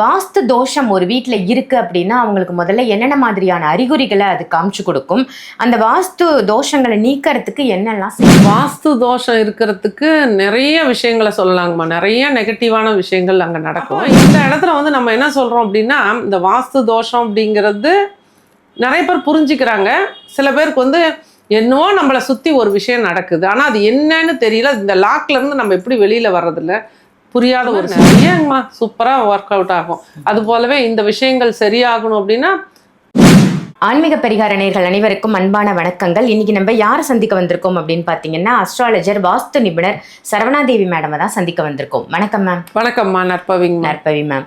வாஸ்து தோஷம் ஒரு வீட்டில் இருக்கு அப்படின்னா அவங்களுக்கு முதல்ல என்னென்ன மாதிரியான அறிகுறிகளை அது காமிச்சு கொடுக்கும்? அந்த வாஸ்து தோஷங்களை நீக்கிறதுக்கு என்னெல்லாம் வாஸ்து தோஷம் இருக்கிறதுக்கு நிறைய விஷயங்களை சொல்லலாங்கம்மா. நிறைய நெகட்டிவான விஷயங்கள் அங்கே நடக்கும். இந்த இடத்துல வந்து நம்ம என்ன சொல்கிறோம் அப்படின்னா இந்த வாஸ்து தோஷம் அப்படிங்கிறது நிறைய பேர் புரிஞ்சுக்கிறாங்க. சில பேருக்கு வந்து என்னவோ நம்மளை சுற்றி ஒரு விஷயம் நடக்குது. ஆனால் அது என்னன்னு தெரியல. இந்த லாக்ல இருந்து நம்ம எப்படி வெளியில் வர்றதில்ல? புரியாத ஒரு நிறையங்கம்மா சூப்பராக ஒர்க் அவுட் ஆகும். அது போலவே இந்த விஷயங்கள் சரியாகணும் அப்படின்னா ஆன்மீக பரிகார நேர்கள் அனைவருக்கும் அன்பான வணக்கங்கள். இன்னைக்கு நம்ம யாரை சந்திக்க வந்திருக்கோம் அப்படின்னு பார்த்தீங்கன்னா அஸ்ட்ராலஜர் வாஸ்து நிபுணர் சரவணாதேவி மேடமை தான் சந்திக்க வந்திருக்கோம். வணக்கம் மேம் வணக்கம்மா நற்பவிங்கம்மா நற்பவி மேம்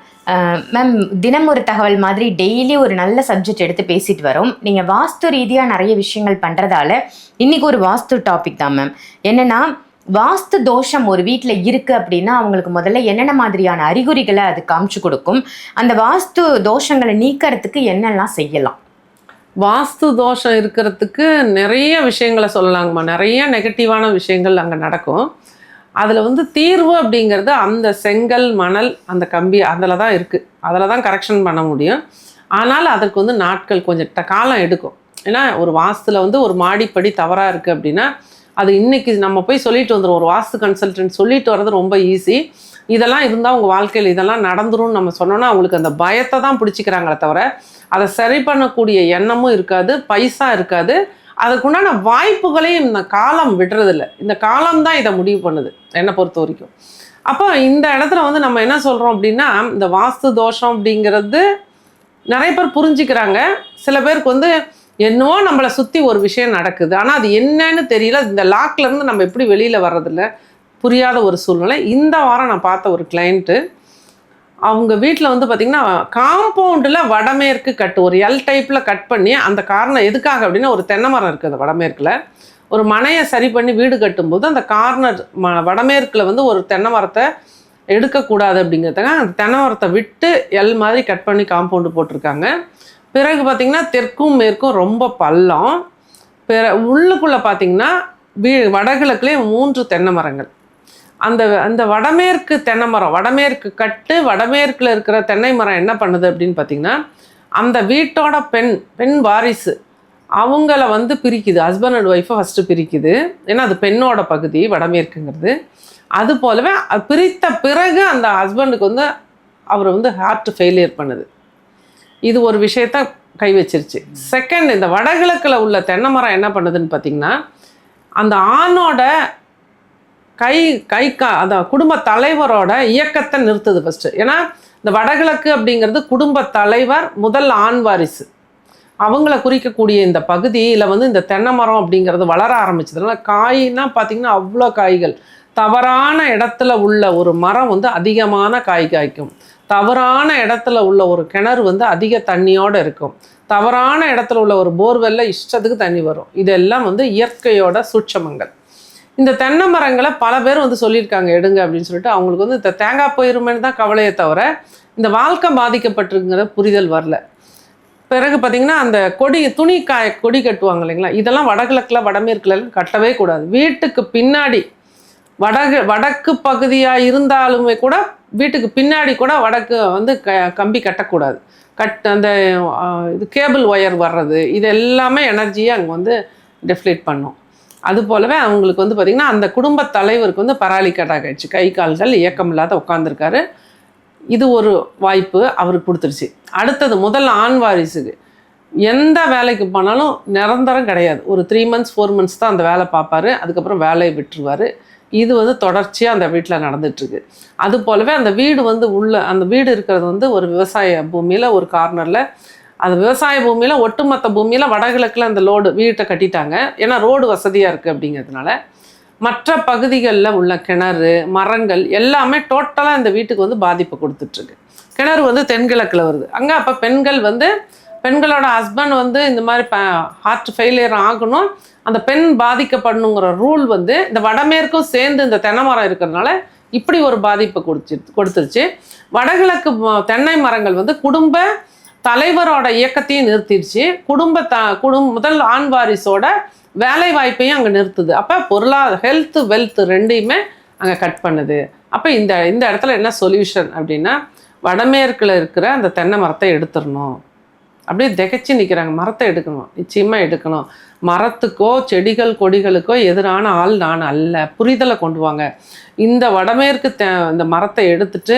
மேம் தினம் ஒரு தகவல் மாதிரி டெய்லி ஒரு நல்ல சப்ஜெக்ட் எடுத்து பேசிட்டு வரோம். நீங்கள் வாஸ்து ரீதியாக நிறைய விஷயங்கள் பண்ணுறதால இன்னைக்கு ஒரு வாஸ்து டாபிக் தான் மேம் என்னன்னா வாஸ்து தோஷம் ஒரு வீட்டில் இருக்கு அப்படின்னா அவங்களுக்கு முதல்ல என்னென்ன மாதிரியான அறிகுறிகளை அது காமிச்சு கொடுக்கும்? அந்த வாஸ்து தோஷங்களை நீக்கிறதுக்கு என்னெல்லாம் செய்யலாம்? வாஸ்து தோஷம் இருக்கிறதுக்கு நிறைய விஷயங்களை சொல்லலாங்கம்மா. நிறைய நெகட்டிவான விஷயங்கள் அங்கே நடக்கும். அதில் வந்து தீர்வு அப்படிங்கிறது அந்த செங்கல் மணல் அந்த கம்பி அதில் தான் இருக்குது அதில் தான் கரெக்ஷன் பண்ண முடியும். ஆனால் அதற்கு வந்து நாட்கள் கொஞ்சம் காலம் எடுக்கும். ஏன்னா ஒரு வாஸ்துல வந்து ஒரு மாடிப்படி தவறாக இருக்குது அப்படின்னா அது இன்னைக்கு நம்ம போய் சொல்லிட்டு வந்துடும் ஒரு வாஸ்து கன்சல்டன்ட் சொல்லிட்டு வர்றது ரொம்ப ஈஸி இதெல்லாம் இருந்தால் உங்கள் வாழ்க்கையில் இதெல்லாம் நடந்துரும்னு நம்ம சொன்னோன்னா அவங்களுக்கு அந்த பயத்தை தான் பிடிச்சிக்கிறாங்களே தவிர அதை சரி பண்ணக்கூடிய எண்ணமும் இருக்காது பைசா இருக்காது. அதுக்குண்டான வாய்ப்புகளையும் இந்த காலம் விடுறதில்ல. இந்த காலம் தான் இதை முடிவு பண்ணுது என்னை பொறுத்த வரைக்கும். அப்போ இந்த இடத்துல வந்து நம்ம என்ன சொல்கிறோம் அப்படின்னா இந்த வாஸ்து தோஷம் அப்படிங்கிறது நிறைய பேர் புரிஞ்சுக்கிறாங்க. சில பேருக்கு வந்து என்னவோ நம்மளை சுற்றி ஒரு விஷயம் நடக்குது. ஆனால் அது என்னன்னு தெரியல. இந்த லாக்லேருந்து நம்ம எப்படி வெளியில் வர்றதில்ல புரியாத ஒரு சூழ்நிலை. இந்த வாரம் நான் பார்த்த ஒரு கிளைண்ட்டு அவங்க வீட்டில் வந்து பார்த்திங்கன்னா காம்பவுண்டில் வடமேற்கு கட்டு ஒரு எல் டைப்பில் கட் பண்ணி அந்த காரணம் எதுக்காக அப்படின்னா ஒரு தென்னை மரம் இருக்குது அந்த வடமேற்கில். ஒரு மனையை சரி பண்ணி வீடு கட்டும்போது அந்த கார்னர் ம வடமேற்கில் வந்து ஒரு தென்னை மரத்தை எடுக்கக்கூடாது அப்படிங்கிறதுக்காக அந்த தென்னை மரத்தை விட்டு எல் மாதிரி கட் பண்ணி காம்பவுண்டு போட்டிருக்காங்க. பிறகு பார்த்திங்கன்னா தெற்கும் மேற்கும் ரொம்ப பள்ளம். பிற உள்ளுக்குள்ளே பார்த்திங்கன்னா வீ வடகிழக்குலேயே மூன்று தென்னை மரங்கள். அந்த அந்த வடமேற்கு தென்னை மரம் வடமேற்கு கட்டு வடமேற்கில் இருக்கிற தென்னை மரம் என்ன பண்ணுது அப்படின்னு பார்த்திங்கன்னா அந்த வீட்டோட பெண் பெண் வாரிசு அவங்கள வந்து பிரிக்குது. ஹஸ்பண்ட் அண்ட் ஒய்ஃபை ஃபஸ்ட்டு பிரிக்குது. ஏன்னா அது பெண்ணோட பகுதி வடமேற்குங்கிறது. அது போலவே அது பிரித்த பிறகு அந்த ஹஸ்பண்டுக்கு வந்து அவர் வந்து ஹார்ட் ஃபெயிலியர் பண்ணுது. இது ஒரு விஷயத்த கை வச்சிருச்சு. செகண்ட் இந்த வடகிழக்கில் உள்ள தென்னை மரம் என்ன பண்ணுதுன்னு பார்த்தீங்கன்னா அந்த ஆணோட கை கை கா அந்த குடும்ப தலைவரோட இயக்கத்தை நிறுத்துது ஃபஸ்ட்டு ஏன்னா இந்த வடகிழக்கு அப்படிங்கிறது குடும்ப தலைவர் முதல் ஆண் வாரிசு. அவங்கள குறிக்கக்கூடிய இந்த பகுதியில் வந்து இந்த தென்னை மரம் அப்படிங்கிறது வளர ஆரம்பிச்சதுனால காய்னா பார்த்திங்கன்னா அவ்வளோ காய்கள். தவறான இடத்துல உள்ள ஒரு மரம் வந்து அதிகமான காய் காய்க்கும். தவறான இடத்துல உள்ள ஒரு கிணறு வந்து அதிக தண்ணியோடு இருக்கும். தவறான இடத்துல உள்ள ஒரு போர்வெல்ல இஷ்டத்துக்கு தண்ணி வரும். இதெல்லாம் வந்து இயற்கையோட சூட்சமங்கள். இந்த தென்னை மரங்களை பல பேர் வந்து சொல்லியிருக்காங்க எடுங்க அப்படின்னு சொல்லிட்டு. அவங்களுக்கு வந்து இந்த தேங்காய் போயிருமேன்னு தான் கவலையை தவிர இந்த வாழ்க்கை பாதிக்கப்பட்டிருக்குங்கிற புரிதல் வரல. பிறகு பார்த்திங்கன்னா அந்த கொடி துணி காய கொடி கட்டுவாங்க இல்லைங்களா? இதெல்லாம் வடகிழக்கில் வடமேற்குலாம் கட்டவே கூடாது. வீட்டுக்கு பின்னாடி வடகு வடக்கு பகுதியாக இருந்தாலுமே கூட வீட்டுக்கு பின்னாடி கூட வடக்கு வந்து க கம்பி கட்டக்கூடாது. கட் அந்த இது கேபிள் ஒயர் வர்றது இது எல்லாமே எனர்ஜியை அங்கே வந்து டெஃப்ளேட் பண்ணும். அது போலவே அவங்களுக்கு வந்து பார்த்திங்கன்னா அந்த குடும்ப தலைவருக்கு வந்து பராலிக்கட்டாக ஆயிடுச்சு. கை கால்கள் இயக்கம் இல்லாத உட்காந்துருக்காரு இது ஒரு வாய்ப்பு அவருக்கு கொடுத்துருச்சு. அடுத்தது முதல் ஆண் வாரிசுக்கு. எந்த வேலைக்கு போனாலும் நிரந்தரம் கிடையாது. ஒரு த்ரீ மந்த்ஸ் ஃபோர் மந்த்ஸ் தான் அந்த வேலை பார்ப்பாரு. அதுக்கப்புறம் வேலையை விட்டுருவார். இது வந்து தொடர்ச்சியாக அந்த வீட்டில் நடந்துட்டுருக்கு. அது போலவே அந்த வீடு வந்து உள்ள அந்த வீடு இருக்கிறது வந்து ஒரு விவசாய பூமியில் ஒரு கார்னரில். அந்த விவசாய பூமியில் ஒட்டுமொத்த பூமியில் வடகிழக்கில் அந்த லோடு வீட்டை கட்டிட்டாங்க. ஏன்னா ரோடு வசதியாக இருக்குது அப்படிங்கிறதுனால. மற்ற பகுதிகளில் உள்ள கிணறு மரங்கள் எல்லாமே டோட்டலாக இந்த வீட்டுக்கு வந்து பாதிப்பு கொடுத்துட்ருக்கு கிணறு வந்து தென்கிழக்கில் வருது. அங்கே அப்போ பெண்கள் வந்து பெண்களோட ஹஸ்பண்ட் வந்து இந்த மாதிரி ஹார்ட் ஃபெயிலியர் ஆகணும். அந்த பெண் பாதிக்கப்படணுங்கிற ரூல் வந்து இந்த வடமேற்கும் சேர்ந்து இந்த தென்னை மரம் இருக்கிறதுனால இப்படி ஒரு பாதிப்பை கொடுத்து கொடுத்துருச்சு. வடகிழக்கு தென்னை மரங்கள் வந்து குடும்ப தலைவரோட இயக்கத்தையும் நிறுத்திடுச்சு குடும்ப த குடும் முதல் ஆண் வாரிசோட வேலை வாய்ப்பையும் அங்கே நிறுத்துது. அப்போ பொருளாதார ஹெல்த் வெல்த் ரெண்டையுமே அங்கே கட் பண்ணுது. அப்போ இந்த இந்த இடத்துல என்ன சொல்யூஷன் அப்படின்னா வடமேற்கில் இருக்கிற அந்த தென்னை மரத்தை எடுத்துடணும். அப்படியே திகைச்சு நிற்கிறாங்க மரத்தை எடுக்கணும். நிச்சயமாக எடுக்கணும். மரத்துக்கோ செடிகள் கொடிகளுக்கோ எதிரான ஆள் நான் அல்ல. புரிதலை கொண்டு வாங்க. இந்த வடமேற்கு தே இந்த மரத்தை எடுத்துட்டு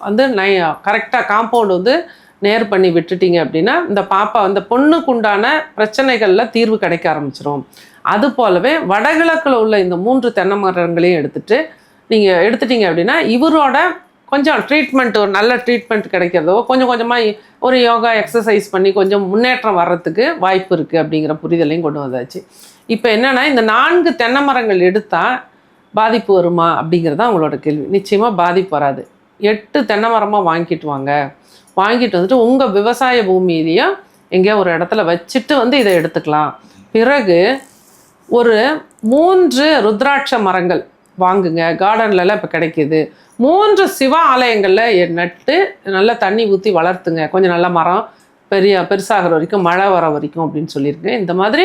வந்து நை கரெக்டாக காம்பவுண்ட் வந்து நேர் பண்ணி விட்டுட்டீங்க அப்படின்னா இந்த பாப்பா அந்த பொண்ணுக்கு உண்டான பிரச்சனைகளில் தீர்வு கிடைக்க ஆரம்பிச்சிடும் அது போலவே வடகிழக்கில் உள்ள இந்த மூன்று தென்னை மரங்களையும் எடுத்துட்டு நீங்கள் எடுத்துட்டீங்க அப்படின்னா இவரோட கொஞ்சம் ட்ரீட்மெண்ட் ஒரு நல்ல ட்ரீட்மெண்ட் கிடைக்கிறதோ கொஞ்சம் கொஞ்சமாக ஒரு யோகா எக்ஸசைஸ் பண்ணி கொஞ்சம் முன்னேற்றம் வர்றதுக்கு வாய்ப்பு இருக்குது அப்படிங்கிற புரிதலையும் கொண்டு வந்தாச்சு. இப்போ என்னென்னா இந்த நான்கு தென்னை மரங்கள் எடுத்தால் பாதிப்பு வருமா அப்படிங்கிறது தான் அவங்களோட கேள்வி. நிச்சயமாக பாதிப்பு வராது. எட்டு தென்னை மரமாக வாங்கிட்டு வாங்க. வாங்கிட்டு வந்துட்டு உங்கள் விவசாய பூமியிலையும் எங்கேயோ ஒரு இடத்துல வச்சுட்டு வந்து இதை எடுத்துக்கலாம். பிறகு ஒரு மூன்று ருத்ராட்ச மரங்கள் வாங்குங்க. கார்டன்லலாம் இப்போ கிடைக்கிது. மூன்று சிவ ஆலயங்களில் நட்டு நல்லா தண்ணி ஊற்றி வளர்த்துங்க. கொஞ்சம் நல்ல மரம் பெரிய பெருசாகிற வரைக்கும் மழை வர வரைக்கும் அப்படின்னு சொல்லியிருக்கேன். இந்த மாதிரி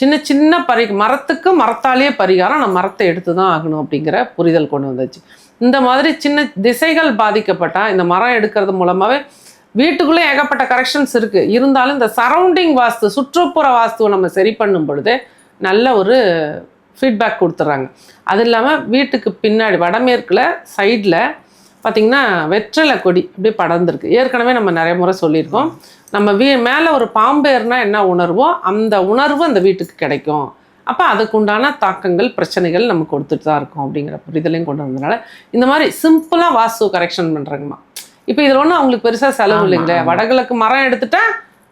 சின்ன சின்ன பரி மரத்துக்கு மரத்தாலேயே பரிகாரம் நான் மரத்தை எடுத்து தான் ஆகணும் அப்படிங்கிற புரிதல் கொண்டு வந்தாச்சு. இந்த மாதிரி சின்ன திசைகள் பாதிக்கப்பட்டால் இந்த மரம் எடுக்கிறது மூலமாகவே வீட்டுக்குள்ளே ஏகப்பட்ட கரெக்ஷன்ஸ் இருக்குது இருந்தாலும் இந்த சரௌண்டிங் வாஸ்து சுற்றுப்புற வாஸ்துவை நம்ம சரி பண்ணும் பொழுது நல்ல ஒரு ஃபீட்பேக் கொடுத்துட்றாங்க அது இல்லாமல் வீட்டுக்கு பின்னாடி வடமேற்கில் சைடில் பார்த்திங்கன்னா வெற்றிலை கொடி அப்படியே படர்ந்துருக்கு. ஏற்கனவே நம்ம நிறைய முறை சொல்லியிருக்கோம். நம்ம வீ மேலே ஒரு பாம்பு ஏறினா என்ன உணர்வோ அந்த உணர்வு அந்த வீட்டுக்கு கிடைக்கும். அப்போ அதுக்குண்டான தாக்கங்கள் பிரச்சனைகள் நம்ம கொடுத்துட்டு தான் இருக்கோம் அப்படிங்கிற புரிதலையும் கொண்டு வந்ததுனால இந்த மாதிரி சிம்பிளாக வாஸ்து கரெக்ஷன் பண்ணுறாங்கம்மா இப்போ இதில் ஒன்றும் அவங்களுக்கு பெருசாக செலவு இல்லைங்களே. வடகிழக்கு மரம் எடுத்துட்டா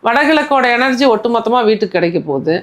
வடகிழக்கோட எனர்ஜி ஒட்டுமொத்தமாக வீட்டுக்கு கிடைக்க போகுது.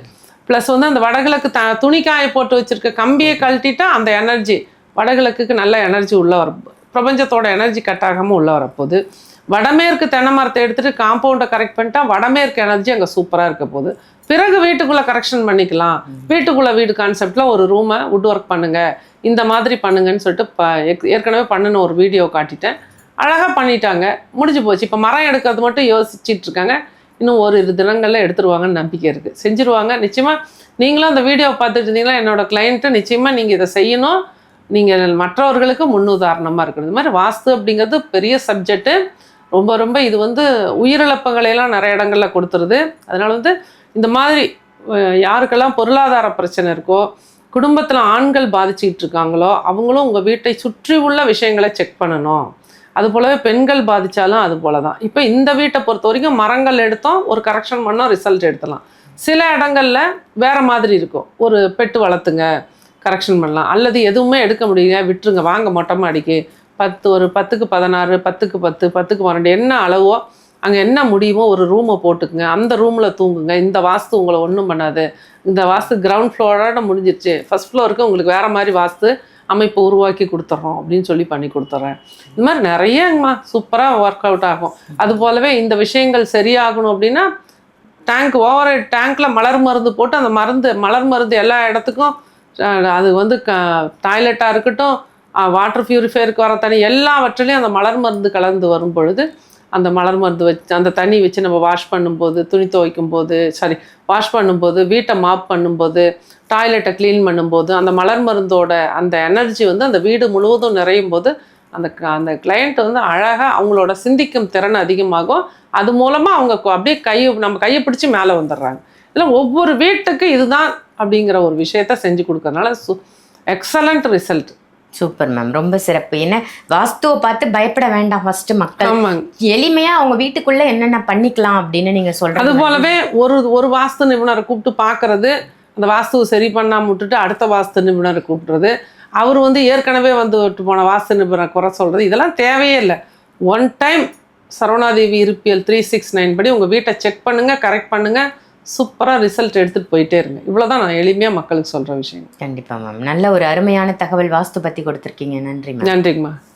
ப்ளஸ் வந்து அந்த வடகிழக்கு த துணி காய போட்டு வச்சிருக்க கம்பியை கழட்டிட்டா அந்த எனர்ஜி வடகிழக்குக்கு நல்ல எனர்ஜி உள்ள வர பிரபஞ்சத்தோட எனர்ஜி கட் ஆகாமல் உள்ள வரப்போகுது. வடமேற்கு தென்னை மரத்தை எடுத்துட்டு காம்பவுண்டை கரெக்ட் பண்ணிட்டா வடமேற்கு எனர்ஜி அங்கே சூப்பராக இருக்க போகுது. பிறகு வீட்டுக்குள்ளே கரெக்ஷன் பண்ணிக்கலாம். வீட்டுக்குள்ளே வீடு கான்செப்டில் ஒரு ரூமை வுட் ஒர்க் பண்ணுங்க. இந்த மாதிரி பண்ணுங்கன்னு சொல்லிட்டு ப ஏற்க- ஏற்கனவே பண்ணின ஒரு வீடியோ காட்டிட்டேன். அழகாக பண்ணிட்டாங்க. முடிஞ்சு போச்சு. இப்போ மரம் எடுக்கிறது மட்டும் யோசிச்சுட்டு இருக்காங்க. இன்னும் ஒரு இரு தினங்களில் எடுத்துருவாங்கன்னு நம்பிக்கை இருக்குது செஞ்சுருவாங்க. நிச்சயமாக நீங்களும் அந்த வீடியோ பார்த்துட்டு இருந்தீங்களா என்னோடய கிளைண்ட்டு நிச்சயமாக நீங்கள் இதை செய்யணும். நீங்கள் மற்றவர்களுக்கு முன்னுதாரணமாக இருக்கணும். இந்த மாதிரி வாஸ்து அப்படிங்கிறது பெரிய சப்ஜெக்ட்டு ரொம்ப ரொம்ப இது வந்து உயிரிழப்புகளை எல்லாம் நிறைய இடங்களில் கொடுத்துருது. அதனால் வந்து இந்த மாதிரி யாருக்கெல்லாம் பொருளாதார பிரச்சனை இருக்கோ குடும்பத்தில் ஆண்கள் பாதிச்சுக்கிட்டு இருக்காங்களோ அவங்களும் உங்கள் வீட்டை சுற்றி உள்ள விஷயங்களை செக் பண்ணணும். அது போலவே பெண்கள் பாதித்தாலும் அது போல தான் இப்போ இந்த வீட்டை பொறுத்த வரைக்கும் மரங்கள் எடுத்தோம் ஒரு கரெக்ஷன் பண்ணோம் ரிசல்ட் எடுத்தலாம் சில இடங்களில் வேறு மாதிரி இருக்கும். ஒரு பெட்டு வளர்த்துங்க கரெக்ஷன் பண்ணலாம். அல்லது எதுவுமே எடுக்க முடியல விட்டுருங்க வாங்க மொட்டை மாடிக்கு. பத்து ஒரு பத்துக்கு பதினாறு பத்துக்கு பத்து பத்துக்கு பன்னெண்டு என்ன அளவோ அங்கே என்ன முடியுமோ ஒரு ரூமை போட்டுக்குங்க. அந்த ரூமில் தூங்குங்க. இந்த வாஸ்து உங்களை ஒன்றும் பண்ணாது. இந்த வாஸ்து கிரவுண்ட் ஃப்ளோரோட முடிஞ்சிருச்சு. ஃபஸ்ட் ஃப்ளோருக்கு உங்களுக்கு வேறு மாதிரி வாஸ்து அமைப்பு உருவாக்கி கொடுத்துட்றோம் அப்படின்னு சொல்லி பண்ணி கொடுத்துட்றேன் இந்த மாதிரி நிறையங்கம்மா சூப்பராக ஒர்க் அவுட் ஆகும். அது போலவே இந்த விஷயங்கள் சரியாகணும் அப்படின்னா டேங்க் ஓவர டேங்க்கில் மலர் மருந்து போட்டு அந்த மருந்து மலர் மருந்து எல்லா இடத்துக்கும் அது வந்து க டாய்லெட்டாக இருக்கட்டும் வாட்டர் பியூரிஃபையருக்கு வர தண்ணி எல்லாவற்றிலையும் அந்த மலர் மருந்து கலந்து வரும் பொழுது அந்த மலர் மருந்து வச்சு அந்த தண்ணி வச்சு நம்ம வாஷ் பண்ணும்போது துணி துவைக்கும் போது சாரி வாஷ் பண்ணும்போது வீட்டை மாப் பண்ணும்போது டாய்லெட்டை க்ளீன் பண்ணும்போது அந்த மலர் மருந்தோட அந்த எனர்ஜி வந்து அந்த வீடு முழுவதும் நிறையும் போது அந்த க- அந்த கிளையண்ட் வந்து அழகாக அவங்களோட சிந்திக்கும் திறன் அதிகமாகும். அது மூலமாக அவங்க அப்படியே கையை நம்ம கையை பிடிச்சி மேலே வந்துடுறாங்க. இல்லை ஒவ்வொரு வீட்டுக்கு இதுதான் அப்படிங்கிற ஒரு விஷயத்த செஞ்சு கொடுக்கறதுனால சு எக்ஸலண்ட் ரிசல்ட் சூப்பர் மேம் ரொம்ப சிறப்பு. என்ன வாஸ்துவை பார்த்து பயப்பட வேண்டாம் ஃபர்ஸ்ட் மக்கள். எளிமையா அவங்க வீட்டுக்குள்ள என்னென்ன பண்ணிக்கலாம் அப்படின்னு நீங்க அது சொல்றது போலவே ஒரு ஒரு வாஸ்து நிபுணரை கூப்பிட்டு பார்க்கறது அந்த வாஸ்துவை சரி பண்ணாம விட்டுட்டு அடுத்த வாஸ்து நிபுணரை கூப்பிடுறது. அவர் வந்து ஏற்கனவே வந்து விட்டு போன வாஸ்து நிபுணரை குறை சொல்றது. இதெல்லாம் தேவையே இல்லை. ஒன் டைம் சரவணாதேவி இருப்பியல் த்ரீ சிக்ஸ் நைன் படி உங்கள் வீட்டை செக் பண்ணுங்க கரெக்ட் பண்ணுங்க. சூப்பராக ரிசல்ட் எடுத்துகிட்டு போயிட்டே இருங்க. இவ்வளோதான் நான் எளிமையாக மக்களுக்கு சொல்கிற விஷயம். கண்டிப்பா மேம். நல்ல ஒரு அருமையான தகவல் வாஸ்து பத்தி கொடுத்துருக்கீங்க. நன்றி மேம். நன்றிங்கம்மா.